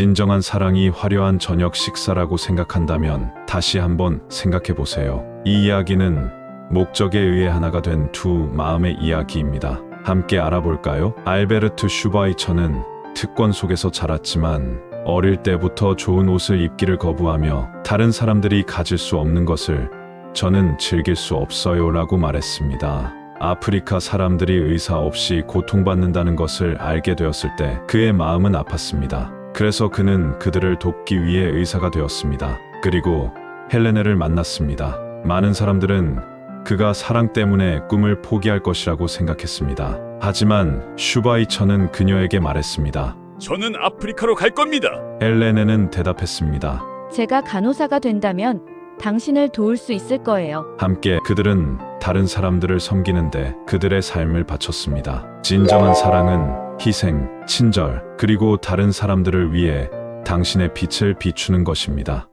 진정한 사랑이 화려한 저녁 식사라고 생각한다면 다시 한번 생각해 보세요. 이 이야기는 목적에 의해 하나가 된 두 마음의 이야기입니다. 함께 알아볼까요? 알베르트 슈바이처는 특권 속에서 자랐지만 어릴 때부터 좋은 옷을 입기를 거부하며 다른 사람들이 가질 수 없는 것을 저는 즐길 수 없어요 라고 말했습니다. 아프리카 사람들이 의사 없이 고통받는다는 것을 알게 되었을 때 그의 마음은 아팠습니다. 그래서 그는 그들을 돕기 위해 의사가 되었습니다. 그리고 헬레네를 만났습니다. 많은 사람들은 그가 사랑 때문에 꿈을 포기할 것이라고 생각했습니다. 하지만 슈바이처는 그녀에게 말했습니다. 저는 아프리카로 갈 겁니다. 헬레네는 대답했습니다. 제가 간호사가 된다면 당신을 도울 수 있을 거예요. 함께 그들은 다른 사람들을 섬기는데 그들의 삶을 바쳤습니다. 진정한 사랑은 희생, 친절, 그리고 다른 사람들을 위해 당신의 빛을 비추는 것입니다.